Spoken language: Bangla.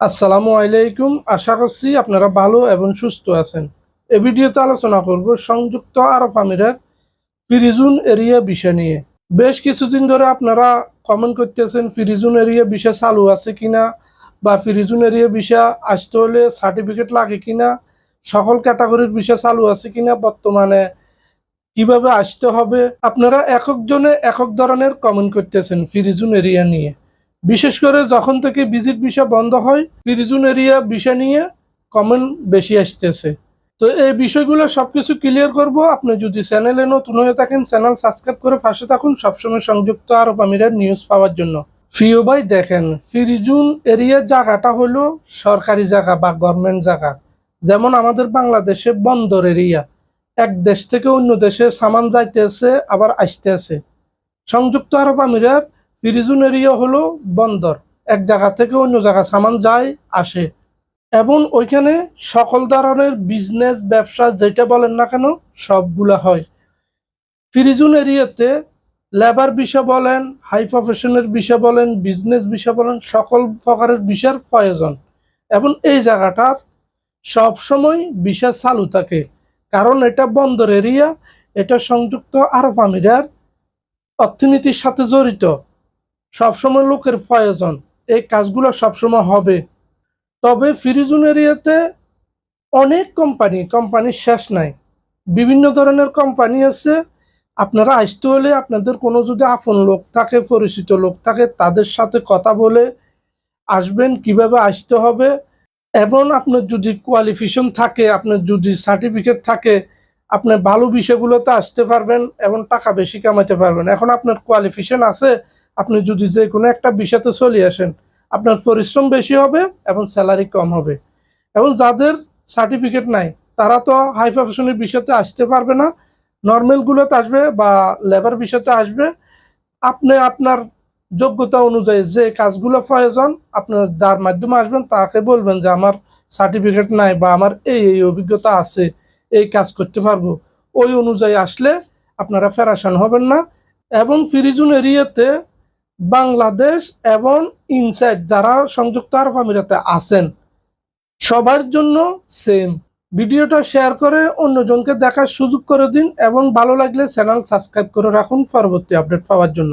আসসালামু আলাইকুম। আশা করছি আপনারা ভালো এবং সুস্থ আছেন। এই ভিডিওতে আলোচনা করব সংযুক্ত আরব আমিরের ফিরিজুন এরিয়া বিষয় নিয়ে। বেশ কিছুদিন ধরে আপনারা কমেন্ট করতেছেন, ফিরিজুন এরিয়া বিষয় চালু আছে কিনা বা ফিরিজুন এরিয়া বিষয় আসতে হলে সার্টিফিকেট লাগে কিনা, সকল ক্যাটাগরির বিষয় চালু আছে কিনা, বর্তমানে কীভাবে আসতে হবে, আপনারা একক জনে একক ধরনের কমেন্ট করতেছেন ফিরিজুন এরিয়া নিয়ে। বিশেষ করে যখন থেকে ভিজিট ভিসা বন্ধ হয় ফিরিজুন এরিয়া বিষয় নিয়ে কমেন্ট বেশি আসতেছে। তো এই বিষয়গুলো সবকিছু ক্লিয়ার করব। আপনি যদি চ্যানেলে নতুন হয়ে থাকেন, চ্যানেল সাবস্ক্রাইব করে পাশে থাকুন। সবসময় সংযুক্ত আরব আমিরের নিউজ পাওয়ার জন্য। প্রিয় ভাই, দেখেন ফিরিজুন এরিয়ার জায়গাটা হলো সরকারি জায়গা বা গভর্নমেন্ট জায়গা। যেমন আমাদের বাংলাদেশে বন্দর এরিয়া। এক দেশ থেকে অন্য দেশে সামান যাইতেছে, আবার আসতেছে। সংযুক্ত আরব আমিরাত ফিরিজুন এরিয়া হলো বন্দর। এক জায়গা থেকে অন্য জায়গা সামান যায়, আসে। এবং ওইখানে সকল ধরনের বিজনেস ব্যবসা যেটা বলেন না কেন, সবগুলা হয়। ফিরিজুন এরিয়াতে লেবার বিষয় বলেন হাই প্রফেশনের বিষয় বলেন বিজনেস বিষয় বলেন, সকল প্রকারের বিষয়ের প্রয়োজন। এবং এই জায়গাটা সবসময় বিষয় চালু থাকে। কারণ এটা বন্দর এরিয়া, এটা সংযুক্ত আরব আমিরার অর্থনীতির সাথে জড়িত। সবসময় লোকের প্রয়োজন। এই কাজগুলো সবসময় হবে। তবে ফিরিজুন এরিয়াতে অনেক কোম্পানি কোম্পানির শেষ নাই। বিভিন্ন ধরনের কোম্পানি আছে। আপনারা আসতে হলে আপনাদের কোনো যদি আপন লোক থাকে, পরিচিত লোক থাকে, তাদের সাথে কথা বলে আসবেন, কীভাবে আসতে হবে। এবং আপনার যদি কোয়ালিফিকেশন থাকে, আপনার যদি সার্টিফিকেট থাকে আপনার ভালো বিষয়গুলোতে আসতে পারবেন এবং টাকা বেশি কামাতে পারবেন। এখন আপনার কোয়ালিফিকেশন আছে আপনি যদি যে কোনো একটা বিষয়তে চলে আসেন, আপনার পরিশ্রম বেশি হবে এবং স্যালারি কম হবে। এবং যাদের সার্টিফিকেট নাই, তারা তো হাই প্রফেশনের বিষয়তে আসতে পারবে না। নর্মালগুলোতে আসবে বা লেবার বিষয়তে আসবে। আপনি আপনার যোগ্যতা অনুযায়ী যে কাজগুলো প্রয়োজন আপনার যার মাধ্যমে আসবেন তাকে বলবেন যে, আমার সার্টিফিকেট নাই বা আমার এই এই অভিজ্ঞতা আছে, এই কাজ করতে পারব। ওই অনুযায়ী আসলে আপনারা ফেরাসান হবেন না। এবং ফিরিজুন এরিয়াতে বাংলাদেশ এবং ইনসাইড যারা সংযুক্ত আরব আমিরাতে আছেন, সবার জন্য সেম ভিডিওটা শেয়ার করে অন্যজনকে দেখার সুযোগ করে দিন এবং ভালো লাগলে চ্যানেল সাবস্ক্রাইব করে রাখুন পরবর্তী আপডেট পাওয়ার জন্য।